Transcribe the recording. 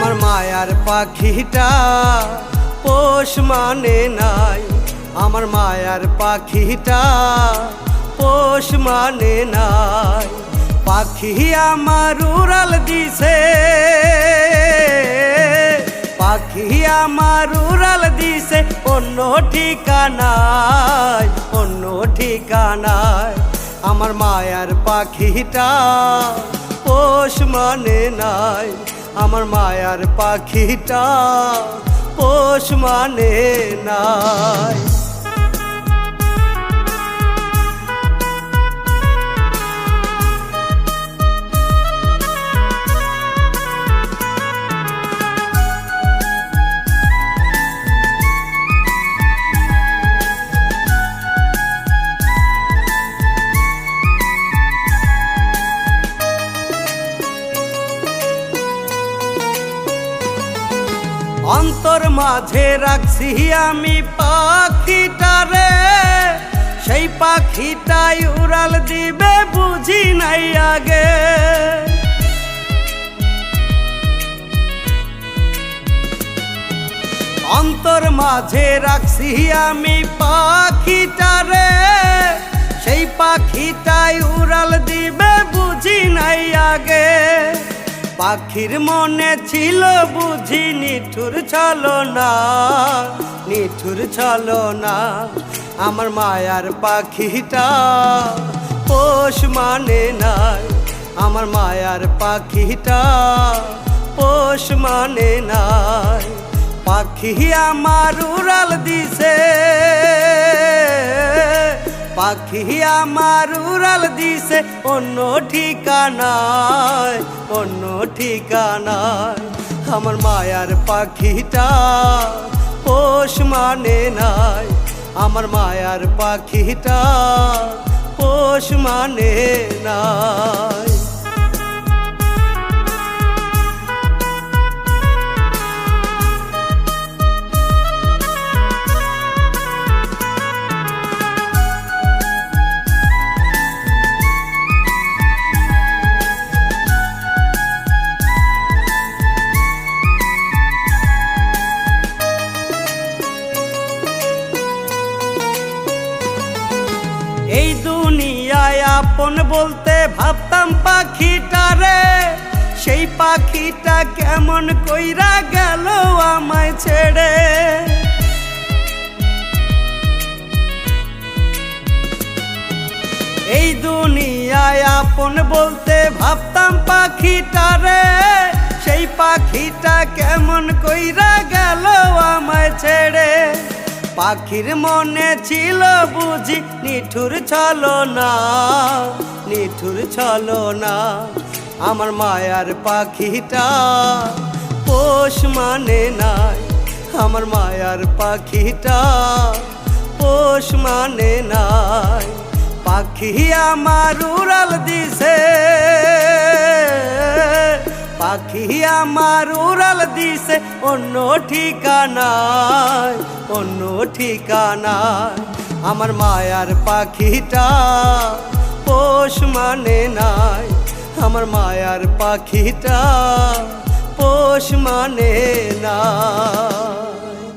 মায়ার পাখিটা পোষ মানে নাই। আমার মায়ার পাখিটা পোষ মানে নাই। পাখি আমার উড়াল দিছে, পাখি আমার উড়াল দিছে, অন্য ঠিকানায় অন্য ঠিকানায়। আমার মায়ার পাখিটা পোষ মানে নাই। আমার মায়ার পাখিটা পোষ মানে নাই। অন্তর মাঝে রাখছি আমি পাখিটারে। সেই পাখিটাই উড়াল দিবে বুঝি নাই আগে। অন্তর মাঝে রাখছি আমি পাখিটারে। সেই পাখিটাই উড়াল দিবে বুঝি নাই আগে। পাখির মনে ছিল বুঝি নিঠুর ছলো না নিঠুর ছলো না আমার মায়ার পাখিটা পোষ মানে নাই। আমার মায়ার পাখিটা পোষ মানে নাই। পাখি আমার উড়াল দিছে, পাখি আমার উড়াল দিছে অন্য অন্য ঠিকানায়। আমার মায়ার পাখিটা পোষ মানে নাই। আমার মায়ার পাখিটা পোষ মানে নাই। এই দুনিয়ায় আপন বলতে ভাবতাম পাখিটারে। সেই পাখিটা কেমন কইরা গেল আমায় ছেড়ে। এই দুনিয়ায় আপন বলতে ভাবতাম পাখিটারে। সেই পাখিটা কেমন কইরা গেল আমায় ছেড়ে। পাখির মনে ছিল বুঝি নিঠুর ছলো না নিঠুর ছলো না আমার মায়ার পাখিটা পোষ মানে নাই, আমার মায়ার পাখিটা পোষ মানে নাই। পাখি আমার উড়াল দিছে, পাখি আমার উড়াল দিছে অন্য ঠিকানায়। অন্য ঠিকানা। আমার মায়ার পাখিটা পোষ মানে নাই। আমার মায়ার পাখিটা পোষ মানে না।